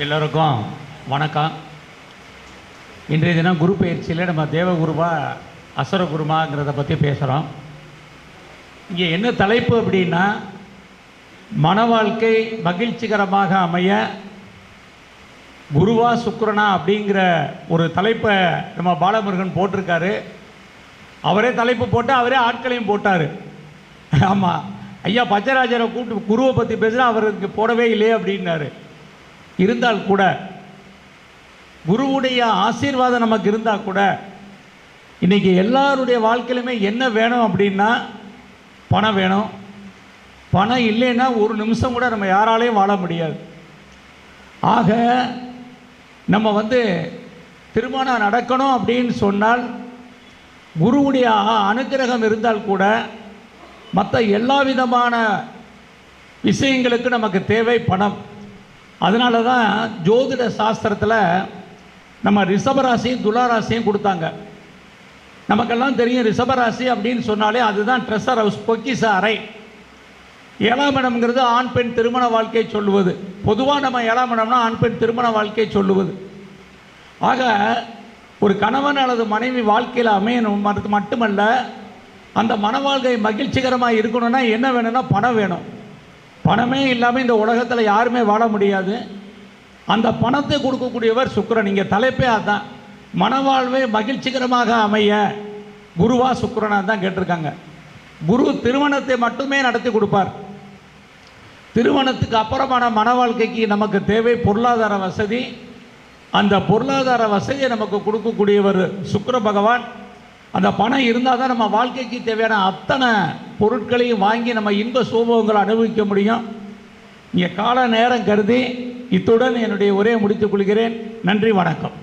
எல்லோருக்கும் வணக்கம். இன்றைய தினம் குரு பயிற்சியில் நம்ம தேவகுருவா அசரகுருமாங்கிறத பற்றி பேசுகிறோம் இங்கே என்ன தலைப்பு அப்படின்னா மன வாழ்க்கை மகிழ்ச்சிகரமாக அமைய குருவா சுக்கரனா அப்படிங்கிற ஒரு தலைப்பை நம்ம பாலமுருகன் போட்டிருக்காரு. அவரே தலைப்பு போட்டு அவரே ஆட்களையும் போட்டார். ஆமாம் ஐயா பச்சராஜரை கூப்பிட்டு குருவை பற்றி பேசுனா அவருக்கு போடவே இல்லையே அப்படின்னாரு. இருந்தால் கூட குருவுடைய ஆசீர்வாதம் நமக்கு இருந்தால் கூட இன்றைக்கி எல்லாருடைய வாழ்க்கையிலுமே என்ன வேணும் அப்படின்னா பணம் வேணும். பணம் இல்லைன்னா ஒரு நிமிஷம் கூட நம்ம யாராலையும் வாழ முடியாது. ஆக நம்ம வந்து திருமணம் நடக்கணும் அப்படின்னு சொன்னால் குருவுடைய அனுகிரகம் அனுக்கிரகம் இருந்தால் கூட மற்ற எல்லா விதமான விஷயங்களுக்கு நமக்கு தேவை பணம். அதனால தான் ஜோதிட சாஸ்திரத்தில் நம்ம ரிஷபராசியும் துளாராசியும் கொடுத்தாங்க. நமக்கெல்லாம் தெரியும் ரிஷபராசி அப்படின்னு சொன்னாலே அதுதான் ட்ரெஸ்ஸர் ஹவுஸ் பொக்கிச அறை. ஏழாம் இடம்ங்கிறது ஆண் பெண் திருமண வாழ்க்கையை சொல்லுவது. பொதுவாக நம்ம ஏழாம் இடம்னா ஆண் பெண் திருமண வாழ்க்கையை சொல்லுவது. ஆக ஒரு கணவன் அல்லது மனைவி வாழ்க்கையில் அமையணும் மட்டுமல்ல அந்த மன வாழ்க்கை மகிழ்ச்சிகரமாக இருக்கணும்னா என்ன வேணும்னா பணம் வேணும். பணமே இல்லாமல் இந்த உலகத்தில் யாருமே வாழ முடியாது. அந்த பணத்தை கொடுக்கக்கூடியவர் சுக்கரன். இங்கே தலைப்பே அதான். மனவாழ்வை மகிழ்ச்சிகரமாக அமைய குருவா சுக்கரனாக தான் கேட்டிருக்காங்க. குரு திருமணத்தை மட்டுமே நடத்தி கொடுப்பார். திருமணத்துக்கு அப்புறமான மன வாழ்க்கைக்கு நமக்கு தேவை பொருளாதார வசதி. அந்த பொருளாதார வசதியை நமக்கு கொடுக்கக்கூடியவர் சுக்கர பகவான். அந்த பணம் இருந்தால் தான் நம்ம வாழ்க்கைக்கு தேவையான அத்தனை பொருட்களையும் வாங்கி நம்ம இன்ப சோபங்களை அனுபவிக்க முடியும். இங்கே கால நேரம் கருதி இத்துடன் என்னுடைய உரையை முடித்துக் கொள்கிறேன். நன்றி வணக்கம்.